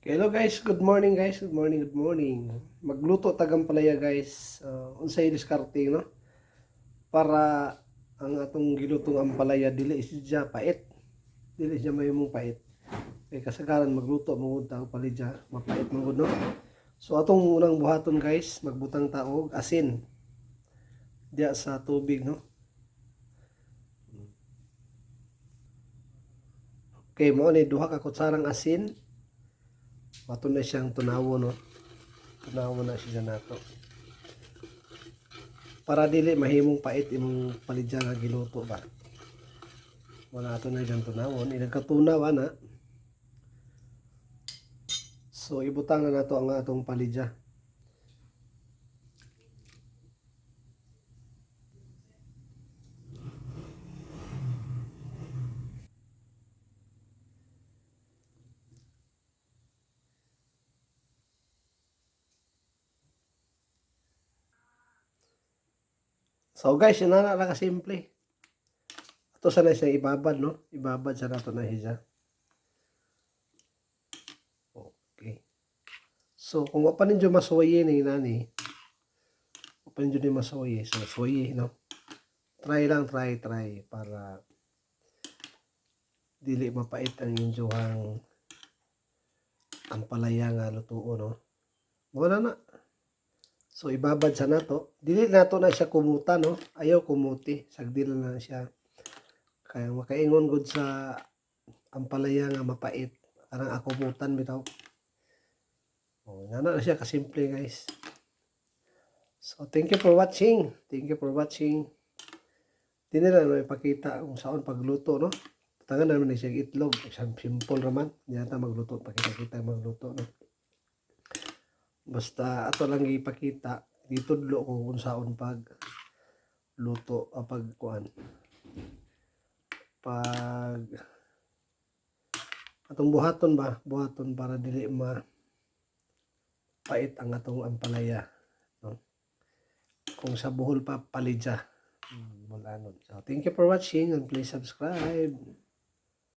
Hello guys, good morning guys, good morning, good morning. Magluto tagang palaya guys, uh, unsay diskarte no? Para ang atong gilutong ampalaya dili siya pait. Dili siya may mong pait. Kay kasagaran magluto mo tao palaya, mapait mo no. So atong unang buhaton guys, magbutang taog asin. Diya sa tubig no. Okay, mo ni duha ka kutsarang asin. Mato na siyang tunawo, no? Tunawo na siya nato. Para dili mahimong pait imong palidya nga giluto ba. Wala ato na siyang tunawon. Inagkatunaw na. So ibutang na nato ang atong palidya. So guys, yun na lang simple. Ito sana siya ibabad, no? Ibabad sa nato na siya. Okay. So, kung pa ninyo masuwaye ni nani, pa ninyo ni masuwaye, so suwaye, no? Try lang, try, try, para dili mapait ang inyong ang palaya nga lutuo, no? Wala na. So ibabad sa nato. Dili nato na siya kumuta no. Ayaw kumuti. Sagdil na siya. Kaya makaingon gud sa ampalaya nga mapait. Karang akumutan bitaw. Oh, nana na siya kasimple guys. So thank you for watching. Thank you for watching. Di nila no ipakita kung saan pagluto no. Tangan naman na siya itlog. Simple raman. Di nata magluto. Pakita-kita magluto no. Basta ato lang ipakita dito dlo ko kung saon pag luto o pag kuan. Pag atong buhaton ba? Buhaton para dili ma pait ang atong ampalaya no? Kung sa buhol pa palidya. Hmm, mulanon so thank you for watching and please subscribe